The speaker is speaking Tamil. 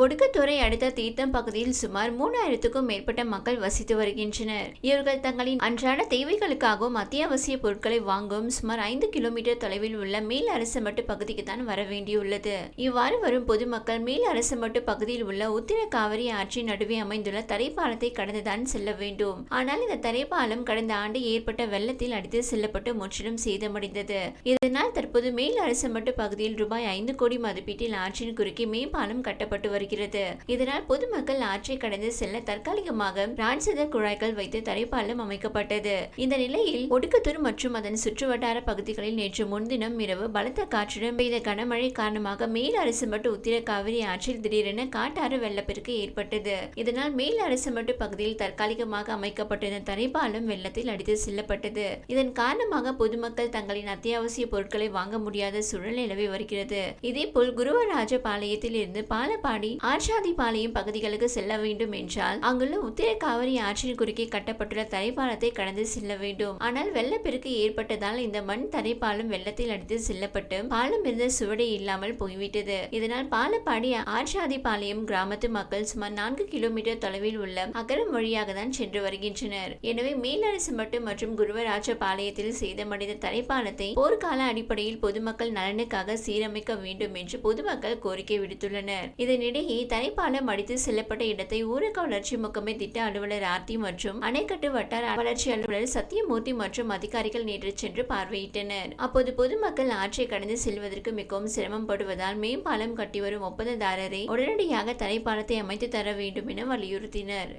ஒடுக்கத்துறை அடுத்த தீர்த்தம் பகுதியில் சுமார் மூணாயிரத்துக்கும் மேற்பட்ட மக்கள் வசித்து வருகின்றனர். இவர்கள் தங்களின் அன்றாட தேவைகளுக்காகவும் அத்தியாவசிய பொருட்களை வாங்கவும் சுமார் ஐந்து கிலோமீட்டர் தொலைவில் உள்ள மேல் அரசமட்டு பகுதிக்கு தான் வர வேண்டியுள்ளது. இவ்வாறு வரும் பொதுமக்கள் மேல் அரசமட்டு பகுதியில் உள்ள உத்திர காவிரி ஆற்றின் நடுவே அமைந்துள்ள தரைப்பாலத்தை கடந்துதான் செல்ல வேண்டும். ஆனால் இந்த தரைப்பாலம் கடந்த ஆண்டு ஏற்பட்ட வெள்ளத்தில் அடித்து செல்லப்பட்டு முற்றிலும் சேதமடைந்தது. இதனால் தற்போது மேல் அரசமட்டு பகுதியில் ரூபாய் ஐந்து கோடி மதிப்பீட்டில் ஆற்றின் குறுக்கே மேம்பாலம் கட்டப்பட்டு வருகிறது. வருகிறது. இதனால் பொதுமக்கள் ஆற்றை கடந்து செல்ல தற்காலிகமாக ராட்சத குழாய்கள் வைத்து தரைப்பாலம் அமைக்கப்பட்டது. இந்த நிலையில் ஒடுக்கத்தூர் மற்றும் அதன் சுற்றுவட்டார பகுதிகளில் நேற்று முன்தினம் இரவு பலத்த காற்றுடன் பெய்த கனமழை காரணமாக மேல் அரசுமட்டு உத்திர காவிரி ஆற்றில் திடீரென காட்டாறு வெள்ளப்பெருக்கு ஏற்பட்டது. இதனால் மேல் அரசுமட்டு பகுதியில் தற்காலிகமாக அமைக்கப்பட்டிருந்த தரைப்பாலம் வெள்ளத்தில் அடித்து செல்லப்பட்டது. இதன் காரணமாக பொதுமக்கள் தங்களின் அத்தியாவசிய பொருட்களை வாங்க முடியாத சூழல் நிலவி வருகிறது. இதேபோல் குருவராஜ பாளையத்தில் இருந்து பாலப்பாடி ஆற்றாதிபாளையம் பகுதிகளுக்கு செல்ல வேண்டும் என்றால் அங்குள்ள உத்திர காவிரி ஆற்றின் குறுக்கே கட்டப்பட்டுள்ள தரைப்பாலத்தை கடந்து செல்ல வேண்டும். ஆனால் வெள்ளப்பெருக்கு ஏற்பட்டதால் இந்த மண் தரைப்பாலம் வெள்ளத்தில் அடித்து செல்லப்பட்டு பாலம் இருந்த சுவடை இல்லாமல் போய்விட்டது. இதனால் பாலப்பாடி ஆற்றாதிபாளையம் கிராமத்து மக்கள் சுமார் நான்கு கிலோமீட்டர் தொலைவில் உள்ள அகரம் வழியாக தான் சென்று வருகின்றனர். எனவே மேலரசு மட்டும் மற்றும் குருவராஜ பாளையத்தில் சேதமடைந்த தரைப்பாலத்தை போர்க்கால அடிப்படையில் பொதுமக்கள் நலனுக்காக சீரமைக்க வேண்டும் என்று பொதுமக்கள் கோரிக்கை விடுத்துள்ளனர். இதனிடையே தரைப்பாலம் அடித்து செல்லப்பட்ட இடத்தை ஊரக வளர்ச்சி முகமை திட்ட அலுவலர் ஆர்த்தி மற்றும் அணைக்கட்டு வட்டார வளர்ச்சி அலுவலர் சத்தியமூர்த்தி மற்றும் அதிகாரிகள் நேற்று சென்று பார்வையிட்டனர். அப்போது பொதுமக்கள் ஆற்றை கடந்து செல்வதற்கு மிகவும் சிரமப்படுவதால் மேம்பாலம் கட்டி வரும் ஒப்பந்ததாரரை உடனடியாக தரைப்பாலத்தை அமைத்து தர வேண்டும் என வலியுறுத்தினர்.